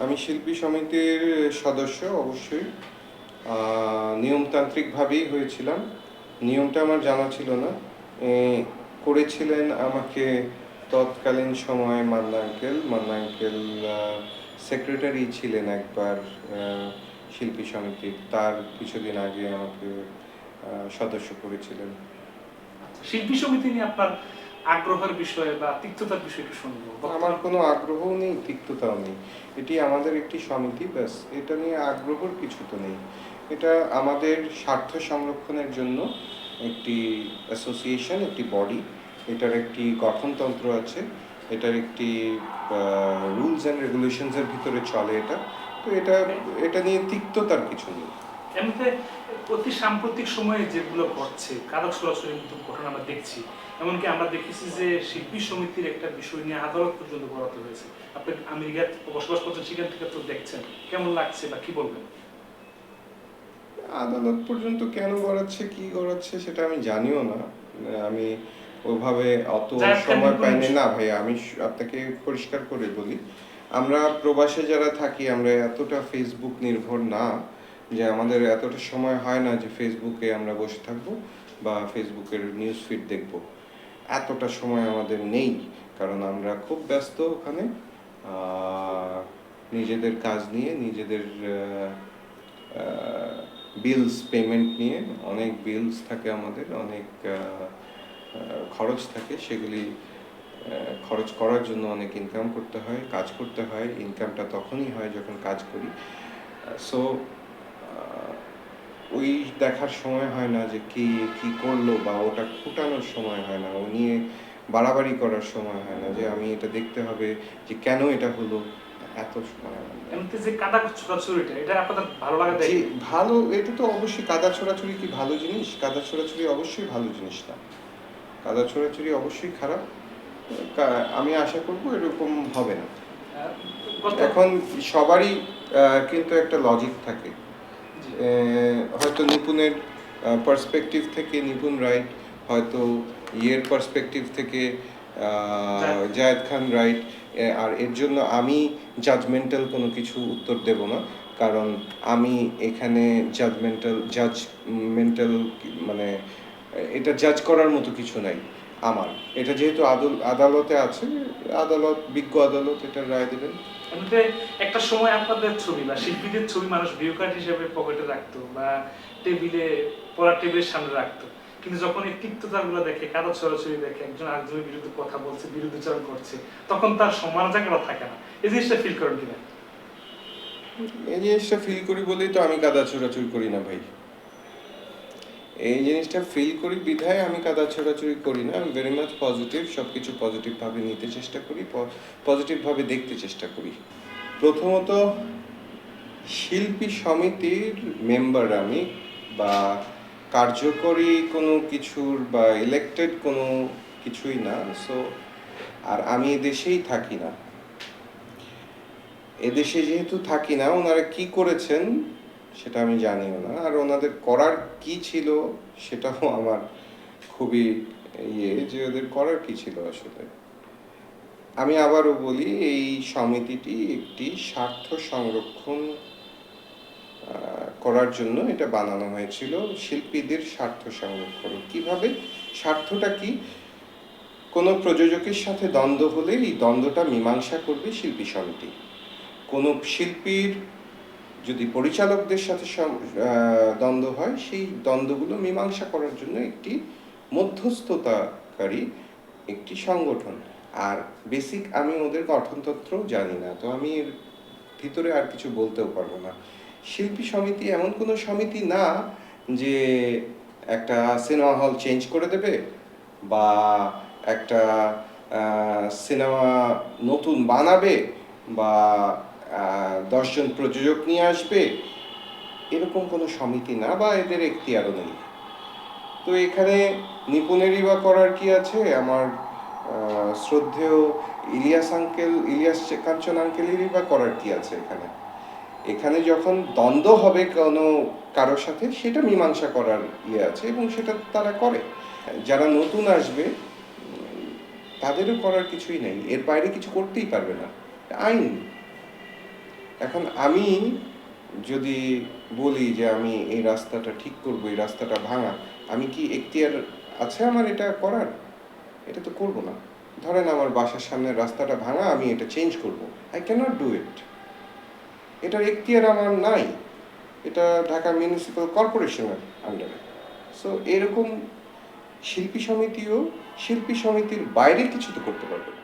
আমি শিল্পী সমিতির সদস্য, অবশ্যই। নিয়মতান্ত্রিকভাবেই হয়েছিলাম। নিয়মটা আমার জানা ছিল না। করেছিলেন আমাকে তৎকালীন সময়ে Manna uncle. Manna uncle secretary ছিলেন একবার শিল্পী সমিতির। তার কিছুদিন আগে আমাকে সদস্য করেছিলেন। শিল্পী সমিতি নিয়ে আপনার আগ্রহের বিষয়ে বা তিক্ততার বিষয়ে একটু শুনব। আমার কোনো আগ্রহও নেই তিক্ততাও নেই। এটি আমাদের একটি সমিতি ব্যাস। এটা নিয়ে আগ্রহর কিছু তো নেই। এটা আমাদের স্বার্থ সংরক্ষণের জন্য একটি অ্যাসোসিয়েশন একটি বডি এটার একটি গঠনতন্ত্র আছে এটার একটি রুলস অ্যান্ড রেগুলেশনসের ভিতরে চলে এটা। তো এটা এটা নিয়ে তিক্ততার কিছু নেই। এমনিতে অতি সাম্প্রতিক সময়ে যেগুলো ঘটছে কারক সরাসরি মতো ঘটনা আমরা দেখছি। এমনকি আমরা দেখেছি যে শিল্পী সমিতির একটা বিষয় নিয়ে আদালত পর্যন্ত গড়াতে হয়েছে। আপনি আমেরিকায় বসবাস করছেন সেখান থেকে তো দেখছেন। কেমন লাগছে বা কি বলবেন? আদালত পর্যন্ত কেন গড়াচ্ছে কি গড়াচ্ছে সেটা আমি জানিও না। আমি ওভাবে অত সময় পাইনি। না ভাই আমি আপনাকে পরিষ্কার করে বলি। আমরা প্রবাসে যারা থাকি আমরা এতটা ফেসবুক নির্ভর না। যে আমাদের এতটা সময় হয় না যে ফেসবুকে আমরা বসে থাকব বা ফেসবুকের নিউজ ফিড দেখব। এতটা সময় আমাদের নেই, কারণ আমরা খুব ব্যস্ত ওখানে। নিজেদের কাজ নিয়ে, নিজেদের বিলস পেমেন্ট নিয়ে অনেক বিলস থাকে আমাদের, অনেক খরচ থাকে। সেগুলি খরচ করার জন্য অনেক ইনকাম করতে হয়, কাজ করতে হয়। ইনকামটা তখনই হয় যখন কাজ করি। সো ওই দেখার সময় হয় না যে কি কি করল বা ওটা ফুটানোর সময় হয় না ও নিয়ে বাড়াবাড়ি করার সময় হয় না যে আমি এটা দেখতে হবে যে কেন এটা হলো এত সময় হয়। এমনিতে যে কাদা এটা আপনাদের ভালো লাগা দেয়? ভালো এটা তো অবশ্যই কাদা ছোড়াছুড়ি কি ভালো জিনিস? কাদা ছোড়াছুড়ি অবশ্যই ভালো জিনিস না। কাদা ছোড়াছুড়ি অবশ্যই খারাপ। আমি আশা করব এরকম হবে না। এখন সবারই কিন্তু একটা লজিক থাকে। হয়তো নিপুণের পার্সপেক্টিভ থেকে নিপুণ রাইট হয়তো ইয়ের পার্সপেক্টিভ থেকে। জায়েদ খান রাইট আর এর জন্য আমি জাজমেন্টাল কোনো কিছু উত্তর দেব না কারণ আমি এখানে জাজমেন্টাল জাজমেন্টাল মানে এটা জাজ করার মতো কিছু নাই আমার। এটা যেহেতু আদালতে আছে আদালত বিজ্ঞ আদালত এটা রায় দেবেন। এমনিতে একটা সময় আপনাদের ছবি বা শিল্পীদের ছবি মানুষ ভিউ কার্ড হিসেবে পকেটে রাখতো বা টেবিলে পড়ার টেবিলের সামনে রাখতো। কিন্তু যখন এই তিক্ততাগুলো দেখে কারও ছড়াছড়ি দেখে একজন আরেকজনের বিরুদ্ধে কথা বলছে বিরুদ্ধাচরণ করছে তখন তার সম্মান জায়গাটা থাকে না। এই জিনিসটা ফিল করেন কিনা? এই জিনিসটা ফিল করি বলেই তো আমি কাদা ছোড়াছুড়ি করি না ভাই। এই জিনিসটা ফিল করি, বিধায় আমি কাদা ছোড়াছুড়ি করি না। আমি ভেরি মাচ পজিটিভ সব কিছু পজিটিভভাবে নিতে চেষ্টা করি পজিটিভভাবে দেখতে চেষ্টা করি। প্রথমত, শিল্পী সমিতির মেম্বার আমি বা কার্যকরী কোনো কিছুর বা ইলেক্টেড কোনো কিছুই না সো আর আমি এদেশেই থাকি না। এদেশে যেহেতু থাকি না, ওনারা কি করেছেন? সেটা আমি জানিও না। আর ওনাদের করার কি ছিল সেটাও আমার খুবই ইয়ে যে ওদের করার কি ছিল আসলে। আমি আবারও বলি, এই সমিতিটি একটি স্বার্থ সংরক্ষণ করার জন্য এটা বানানো হয়েছিল শিল্পীদের স্বার্থ সংরক্ষণ। কীভাবে? স্বার্থটা কি? কোনো প্রযোজকের সাথে দ্বন্দ্ব হলে এই দ্বন্দ্বটা মীমাংসা করবে শিল্পী সমিতি। কোনো শিল্পীর যদি পরিচালকদের সাথে দ্বন্দ্ব হয়, সেই দ্বন্দ্বগুলো মীমাংসা করার জন্য একটি মধ্যস্থতাকারী একটি সংগঠন। আর বেসিক আমি ওদের গঠনতন্ত্র জানি না, তো আমি এর ভিতরে আর কিছু বলতেও পারব না। শিল্পী সমিতি এমন কোনো সমিতি না যে একটা সিনেমা হল চেঞ্জ করে দেবে বা একটা সিনেমা নতুন বানাবে বা দশজন প্রযোজক নিয়ে আসবে, এরকম কোনো সমিতি না বা এদের একটি এখতিয়ারও নেই। তো এখানে নিপুণেরই বা করার কি আছে? আমার শ্রদ্ধেয় ইলিয়াস আঙ্কেল, ইলিয়াস কাঞ্চন আঙ্কেলেরই বা করার কি আছে এখানে? এখানে যখন দ্বন্দ্ব হবে কোনো কারোর সাথে, সেটা মীমাংসা করার ইয়ে আছে এবং সেটা তারা করে। যারা নতুন আসবে, তাদেরও করার কিছুই নেই। এর বাইরে কিছু করতেই পারবে না। আইন এখন আমি যদি বলি যে আমি এই রাস্তাটা ঠিক করব, এই রাস্তাটা ভাঙা, আমি কি এখতিয়ার আছে আমার এটা করার? এটা তো করব না। ধরেন আমার বাসার সামনের রাস্তাটা ভাঙা, আমি এটা চেঞ্জ করব। আই ক্যানট ডু ইট এটার এখতিয়ার আমার নাই। এটা ঢাকা মিউনিসিপ্যাল কর্পোরেশনের আন্ডারে সো এরকম শিল্পী সমিতিও শিল্পী সমিতির বাইরে কিছু তো করতে পারবে না।